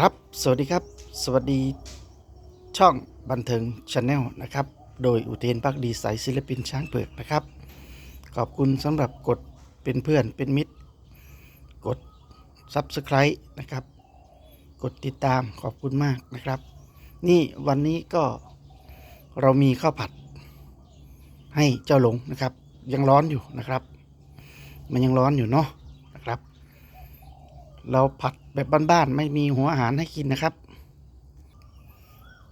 ครับ สวัสดีครับ สวัสดีช่องบันเทิงชาแนลนะครับ โดยอุเทนพักดีสายศิลปินช้างเผือกนะครับ ขอบคุณสำหรับกดเป็นเพื่อนเป็นมิตร กด Subscribe นะครับ กดติดตามขอบคุณมากนะครับ นี่วันนี้ก็เรามีข้าวผัดให้เจ้าหลงนะครับ ยังร้อนอยู่นะครับ มันยังร้อนอยู่เนาะ เราผัดแบบบ้านๆไม่มีหัวอาหารให้กินนะครับ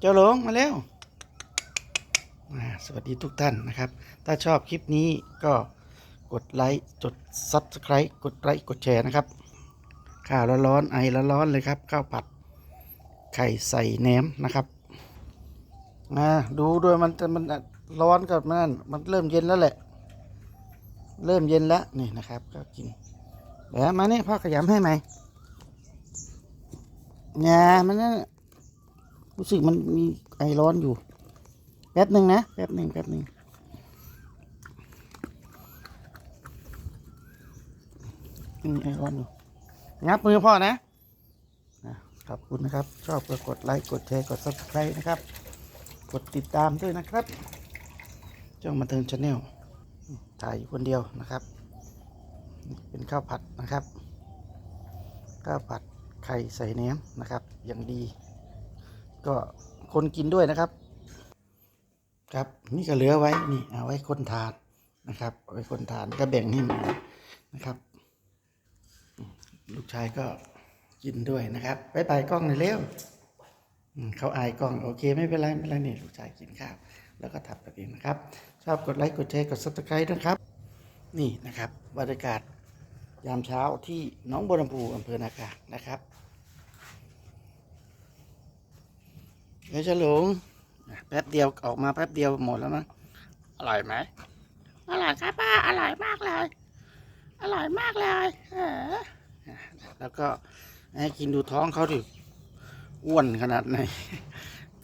เจ้าหลงมาแล้วสวัสดีทุกท่านนะครับ ถ้าชอบคลิปนี้ก็กดไลค์กด Subscribe กดไลค์กดแชร์นะครับ ข้าวร้อนๆไอร้อนๆเลยครับ ข้าวผัดไข่ใส่แหนมนะครับมาดูด้วยมันจะมันร้อนกับมันมันเริ่มเย็นแล้วแหละ เริ่มเย็นแล้วนี่นะครับ ก็กินแล้วมาเนี่ยพ่อขยำให้ไหม ย่ามันนั่นน่ะรู้สึกมันมีไอร้อนอยู่ แป๊บหนึ่งนะ แป๊บหนึ่งแป๊บหนึ่งมีไอร้อนอยู่งับมือพ่อนะนะขอบคุณนะครับ ชอบก็กดไลค์ กดแชร์ กด subscribe นะครับ กดติดตามด้วยนะครับช่องบันเทิงชาแนลถ่ายอยู่คนเดียวนะครับ เป็นข้าวผัดนะครับ ข้าวผัด ไข่ใส่แหนมนะครับ อย่างดี ก็คนกินด้วยนะครับ ครับนี่ก็เหลือไว้นี่เอาไว้คนทานนะครับเอาไว้คนทานก็แบ่งให้หมานะครับ ลูกชายก็กินด้วยนะครับบายบายกล้องหน่อยเร็วเขาอายกล้องโอเคไม่เป็นไรไม่เป็นไรนี่ลูกชายกินข้าวแล้วก็ทับแบบนี้นะครับ ชอบกดไลค์กดแชร์กดซับสไครต์นะครับ นี่นะครับบรรยากาศ ยามเช้าที่น้องบัวลำพูอำเภอนากานะครับเดี๋ยวจะหลงแป๊บเดียวออกมาแป๊บเดียวหมดแล้วมั้งอร่อยไหมอร่อยครับป้าอร่อยมากเลย อร่อยมากเลยเออแล้วก็ให้กินดูท้องเขาดิอ้วนขนาดไหน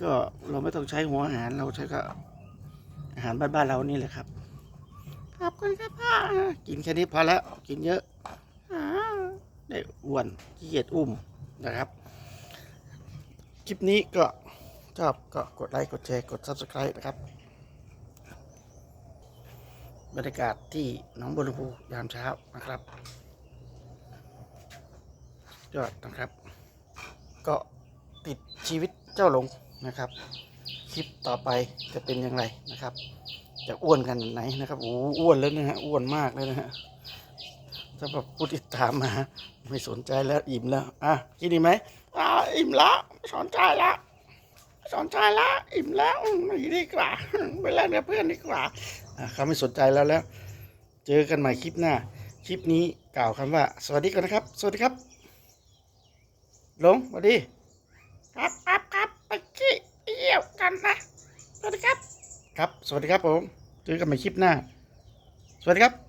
ก็เราไม่ต้องใช้หัวอาหารเราใช้ก็อาหารบ้านๆเรานี่แหละครับขอบคุณครับพ่อกินแค่นี้พอแล้วกินเยอะ ได้อ้วนขี้เกียจอุ้มนะครับ คลิปนี้ก็ชอบก็กดไลค์กดแชร์กด subscribe นะครับ บรรยากาศที่หนองบัวลำพูยามเช้านะครับยอดนะครับ ก็ติดชีวิตเจ้าหลงนะครับ คลิปต่อไปจะเป็นอย่างไรนะครับ จะอ้วนขนไหนนะครับโอ้อ้วนแล้วนะฮะอ้วนมากเลยนะฮะ สำหรับผู้ติดตามมา ไม่สนใจแล้วอิ่มแล้ว อะกินดีไหมอ่าอิ่มแล้วไม่สนใจแล้วไม่สนใจแล้วอิ่มแล้วอืมไม่ดีกว่าไปเล่นกับเพื่อนดีกว่าอะเขาไม่สนใจแล้วแล้ว เจอกันใหม่คลิปหน้า คลิปนี้กล่าวคำว่า สวัสดีก่อนนะครับ สวัสดีครับหลงสวัสดี ครับครับครับไปขี้เยี่ยวกันนะ สวัสดีครับ ครับ สวัสดีครับผม เจอกันใหม่คลิปหน้า สวัสดีครับ